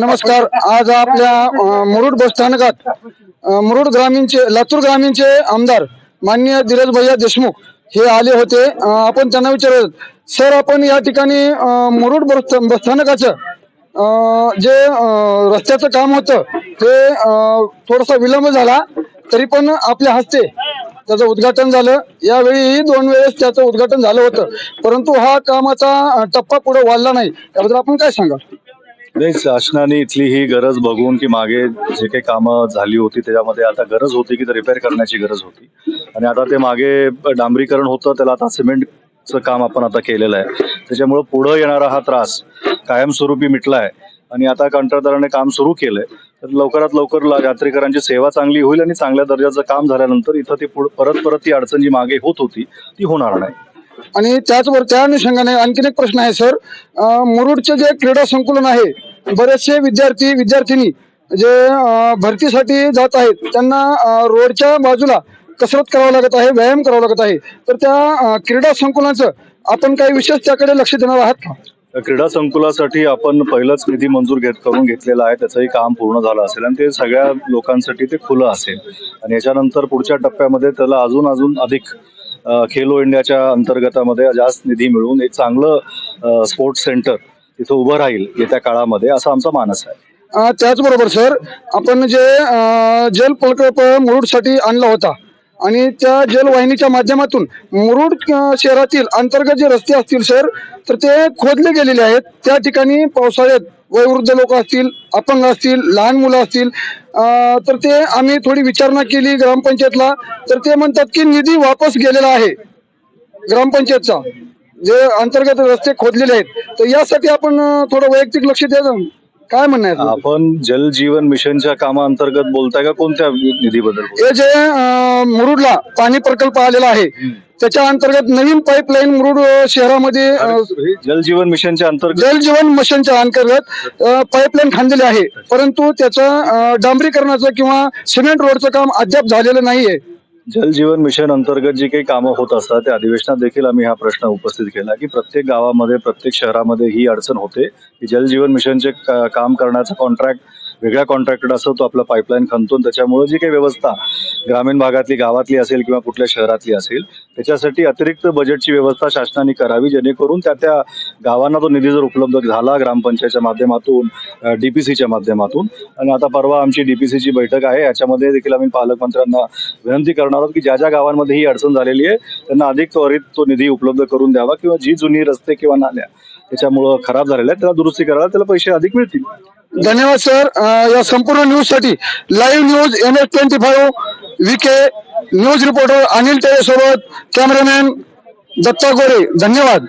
नमस्कार. आज आपल्या मुरुड बस स्थानकात मुरुड ग्रामीणचे लातूर ग्रामीणचे आमदार माननीय धीरज भैया देशमुख हे आले होते. आपण त्यांना विचारत सर आपण या ठिकाणी मुरुड बस बस स्थानकाचं जे रस्त्याचं काम होतं ते थोडासा विलंब झाला तरी पण आपल्या हस्ते त्याचं उद्घाटन झालं. यावेळी दोन वेळेस त्याचं उद्घाटन झालं होतं. परंतु हा कामाचा टप्पा पुढे वाढला नाही. त्याबद्दल आपण काय सांगा नाही शासनाने इथली ही गरज बघून की मागे जे काही कामं झाली होती त्याच्यामध्ये आता गरज होती की रिपेअर करण्याची गरज होती. आणि आता ते मागे डांबरीकरण होतं त्याला आता सिमेंटचं काम आपण आता केलेलं आहे. त्याच्यामुळं पुढं येणारा हा त्रास कायमस्वरूपी मिटला आहे आणि आता कंत्राटदाराने काम सुरू केलंय तर लवकरात लवकर ला- यात्रेकरांची सेवा चांगली होईल आणि चांगल्या दर्जाचं काम झाल्यानंतर इथं ती पुढं- परत परत ती अडचण जी मागे होत होती ती होणार नाही. आणि त्याचबरोबर त्या अनुषंगाने आणखीन एक प्रश्न आहे सर. मुरुडचे जे क्रीडा संकुलन आहे बरेचसे विद्यार्थी विद्यार्थिनी जे भरतीसाठी जात आहेत त्यांना रोडच्या बाजूला कसरत करावं लागत आहे व्यायाम करावा लागत आहे. तर त्या क्रीडा संकुलाचं आपण काही विशेष त्याकडे लक्ष देणार आहात का? क्रीडा संकुलासाठी आपण पहिलंच निधी मंजूर घेत करून घेतलेला आहे. त्याचंही काम पूर्ण झालं असेल आणि ते सगळ्या लोकांसाठी ते खुलं असेल. आणि याच्यानंतर पुढच्या टप्प्यामध्ये त्याला अजून अजून अधिक खेलो इंडियाच्या अंतर्गतामध्ये जास्त निधी मिळवून एक चांगलं स्पोर्ट्स सेंटर तिथं उभं राहील येत्या काळामध्ये असा आमचा मानस आहे. त्याचबरोबर सर आपण जे जल प्रकल्प मुरुडसाठी आणला होता आणि त्या जलवाहिनीच्या माध्यमातून मुरुड शहरातील अंतर्गत जे रस्ते असतील सर तर ते खोदले गेलेले आहेत. त्या ठिकाणी पावसाळ्यात वयोवृद्ध लोक असतील अपंग असतील लहान मुलं असतील तर ते आम्ही थोडी विचारणा केली ग्रामपंचायतला. तर ते म्हणतात की निधी वापस गेलेला आहे ग्रामपंचायतचा. जे अंतर्गत रस्ते खोदलेले आहेत. तर यासाठी आपण थोडं वैयक्तिक लक्ष द्या काय म्हणणं आहे तुमचं? आपण जल जीवन मिशनच्या कामाअंतर्गत बोलताय का कोणत्या निधीबद्दल बोलताय? हे जे अं, मुरुडला पाणी प्रकल्प आलेला आहे त्याच्या अंतर्गत नवीन पाईपलाईन मुरुड अं, शहरामध्ये अं, जल जीवन मिशनच्या अंतर्गत जल जीवन मिशनच्या अंतर्गत पाईपलाईन खांदलेली आहे परंतु त्याचं अं, डांबरीकरणाचं किंवा सिमेंट रोडचं काम अद्याप झालेलं नाहीये जल जीवन मिशन अंतर्गत जी काही कामं होत असतात त्या अधिवेशनात देखील आम्ही हा प्रश्न उपस्थित केला की प्रत्येक गावामध्ये प्रत्येक शहरामध्ये ही अडचण होते की जल जीवन मिशनचे का- काम करण्याचा कॉन्ट्रॅक्ट वेगळ्या कॉन्ट्रॅक्टेड असतो तो आपला पाईपलाईन खणतो त्याच्यामुळे जी काही व्यवस्था ग्रामीण भागातली गावातली असेल किंवा कुठल्या शहरातली असेल त्याच्यासाठी अतिरिक्त बजेटची व्यवस्था शासनाने करावी जेणेकरून त्या त्या गावांना तो निधी जर उपलब्ध झाला ग्रामपंचायतच्या माध्यमातून डीपीसीच्या माध्यमातून. आणि आता परवा आमची डीपीसीची बैठक आहे याच्यामध्ये देखील आम्ही पालकमंत्र्यांना विनंती करणार आहोत की ज्या ज्या गावांमध्ये ही अडचण झालेली आहे त्यांना अधिक त्वरित तो निधी उपलब्ध करून द्यावा किंवा जी जुनी रस्ते किंवा नाल्या त्याच्यामुळं खराब झालेल्या आहेत त्याला दुरुस्ती करायला त्याला पैसे अधिक मिळतील. धन्यवाद सर. या संपूर्ण न्यूजसाठी live news N S twenty five V K news reporter Anil Tere सोबत कॅमेरामॅन दत्ता गोरे. धन्यवाद.